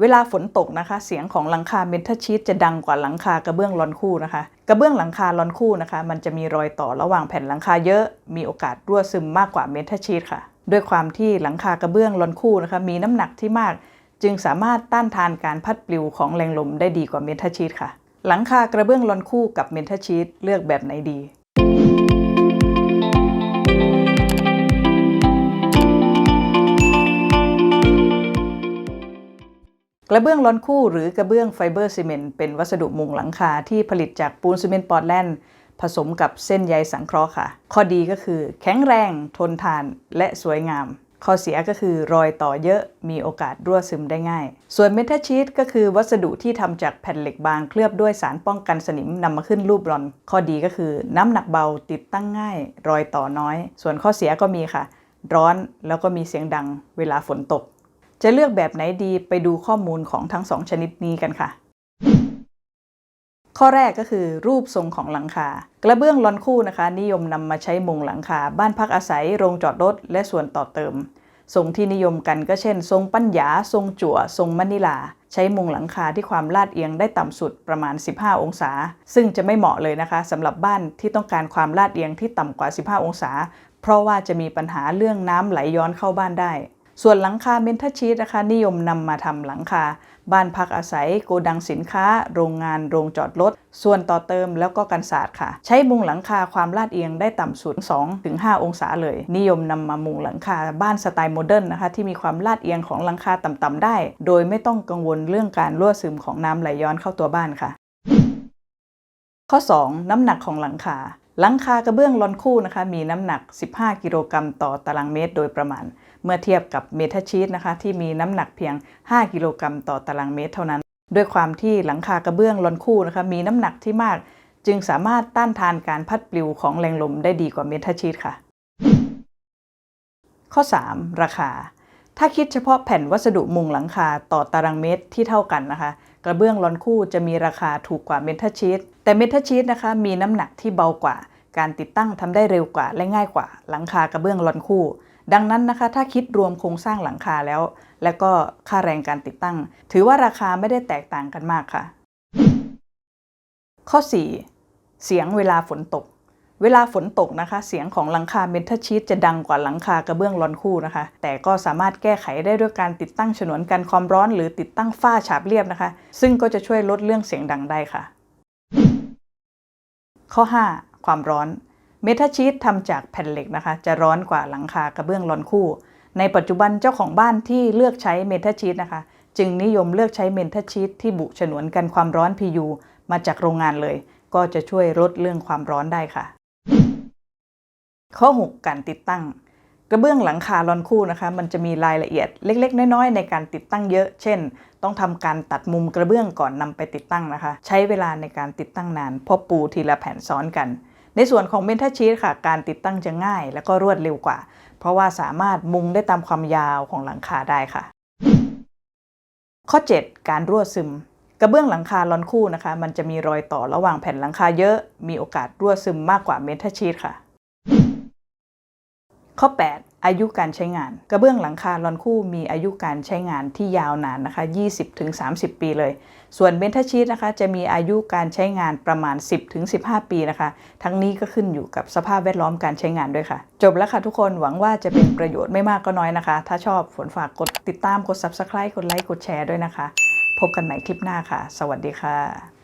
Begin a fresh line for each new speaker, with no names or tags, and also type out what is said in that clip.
เวลาฝนตกนะคะ เสียงของหลังคาเมทัลชีตจะดังกว่าหลังคากระเบื้องลอนคู่นะคะ กระเบื้องหลังคาลอนคู่นะคะ มันจะมีรอยต่อระหว่างแผ่นหลังคาเยอะมีโอกาสรั่วซึมมากกว่าเมทัลชีตค่ะ ด้วยความที่หลังคากระเบื้องลอนคู่นะคะ มีน้ำหนักที่มาก จึงสามารถต้านทานการพัดปลิวของแรงลมได้ดีกว่าเมทัลชีตค่ะ หลังคากระเบื้องลอนคู่กับเมทัลชีตเลือกแบบไหนดี กระเบื้องล้อนคู่หรือกระเบื้องไฟเบอร์ซีเมนต์เป็นวัสดุมุงหลังคาที่ผลิตจากปูนซีเมนต์ปอร์ตแลนด์ผสมกับเส้นใยสังเคราะห์ค่ะ ข้อดีก็คือแข็งแรง ทนทาน และสวยงาม ข้อเสียก็คือรอยต่อเยอะมีโอกาสรั่วซึมได้ง่าย ส่วนเมทัลชีตก็คือวัสดุที่ทำจากแผ่นเหล็กบางเคลือบด้วยสารป้องกันสนิมนำมาขึ้นรูปรอน ข้อดีก็คือน้ำหนักเบาติดตั้งง่าย รอยต่อน้อย ส่วนข้อเสียก็มีค่ะ ร้อนแล้วก็มีเสียงดังเวลาฝนตก จะเลือกแบบไหนดีไปดูข้อมูลของทั้งสองชนิดนี้กันค่ะ ข้อแรกก็คือรูปทรงของหลังคา กระเบื้องลอนคู่นะคะ นิยมนำมาใช้มุงหลังคา บ้านพักอาศัย โรงจอดรถ และส่วนต่อเติม ทรงที่นิยมกันก็เช่น ทรงปัญญา ทรงจั่ว ทรงมะนิลา ใช้มุงหลังคาที่ความลาดเอียงได้ต่ำสุดประมาณ 15 องศา ซึ่งจะไม่เหมาะเลยนะคะสำหรับบ้านที่ต้องการความลาดเอียงที่ต่ำกว่า 15 องศา เพราะว่าจะมีปัญหาเรื่องน้ำไหลย้อนเข้าบ้านได้ ส่วนหลังคาเมนทัชีตนะคะนิยมนำมาทำหลังคา บ้านพักอาศัย โกดังสินค้า โรงงานโรงจอดรถส่วนต่อเติมแล้วก็กันศาสตร์ค่ะ ใช้มุงหลังคาความลาดเอียงได้ต่ำสุด 2-5 องศาเลย นิยมนำมามุงหลังคาบ้านสไตล์โมเดิร์นนะคะ ที่มีความลาดเอียงของหลังคาต่ำๆได้ โดยไม่ต้องกังวลเรื่องการรั่วซึมของน้ำไหลย้อนเข้าตัวบ้านค่ะ ข้อ 2 น้ำหนักของหลังคา หลังคากระเบื้องลอนคู่นะคะมีน้ำหนัก 15 กิโลกรัมต่อตารางเมตรโดยประมาณ เมื่อเทียบกับเมทัลชีตนะคะที่มีน้ำหนักเพียง 5 กิโลกรัมต่อตารางเมตรเท่านั้น ด้วยความที่หลังคากระเบื้องลอนคู่นะคะมีน้ำหนักที่มาก จึงสามารถต้านทานการพัดปลิวของแรงลมได้ดีกว่าเมทัลชีตค่ะ ข้อ 3 ราคา ถ้าคิดเฉพาะแผ่นวัสดุมุงหลังคาต่อตารางเมตรที่เท่ากันนะคะกระเบื้องลอนคู่จะมีราคาถูกกว่าเมทัลชีตแต่เมทัลชีตนะคะมีน้ำหนักที่เบากว่า การติดตั้งทำได้เร็วกว่าและง่ายกว่า หลังคากระเบื้องลอนคู่ ดังนั้นนะคะ ถ้าคิดรวมโครงสร้างหลังคาแล้ว และก็ค่าแรงการติดตั้ง ถือว่าราคาไม่ได้แตกต่างกันมากค่ะ ข้อ 4 เสียงเวลาฝนตก เวลาฝนตกนะคะ เสียงของหลังคาเมทัลชีตจะดังกว่าหลังคากระเบื้องลอนคู่นะคะ แต่ก็สามารถแก้ไขได้ด้วยการติดตั้งฉนวนกันความร้อน หรือติดตั้งฝ้าฉาบเรียบนะคะ ซึ่งก็จะช่วยลดเรื่องเสียงดังได้ค่ะ ข้อ 5 ความร้อน เมทัลชีตทำจากแผ่นเหล็กนะคะ จะร้อนกว่าหลังคากระเบื้องลอนคู่ ในปัจจุบันเจ้าของบ้านที่เลือกใช้เมทัลชีตนะคะ จึงนิยมเลือกใช้เมทัลชีตที่บุฉนวนกันความร้อน PU มาจากโรงงานเลย ก็จะช่วยลดเรื่องความร้อนได้ค่ะ ข้อ 6 การติดตั้งกระเบื้องหลังคาลอนคู่นะคะ มันจะมีรายละเอียดเล็ก ๆ น้อย ๆ ในการติดตั้งเยอะ เช่น ต้องทำการตัดมุมกระเบื้องก่อนนำไปติดตั้งนะคะ ใช้เวลาในการติดตั้งนานเพราะปูทีละแผ่นซ้อนกัน ในส่วนของเมทัชชีตค่ะ การติดตั้งจะง่าย และก็รวดเร็วกว่า เพราะว่าสามารถมุงได้ตามความยาวของหลังคาได้ค่ะ ข้อ 7 การรั่วซึม กระเบื้องหลังคาลอนคู่นะคะ มันจะมีรอยต่อระหว่างแผ่นหลังคาเยอะ มีโอกาสรั่วซึมมากกว่าเมทัชชีตค่ะ ข้อ 8 อายุการใช้งาน กระเบื้องหลังคาลอนคู่มีอายุการใช้งานที่ยาวนานนะคะ 20-30 ปีเลย ส่วนเมทัชีตนะคะจะมีอายุการใช้งานประมาณ 10-15 ปีนะคะ ทั้งนี้ก็ขึ้นอยู่กับสภาพแวดล้อมการใช้งานด้วยค่ะ จบแล้วค่ะทุกคนหวังว่าจะเป็นประโยชน์ไม่มากก็น้อยนะคะ ถ้าชอบฝนฝากกดติดตามกด subscribe กดไลค์กดแชร์ด้วยนะคะ พบกันใหม่คลิปหน้าค่ะ สวัสดีค่ะ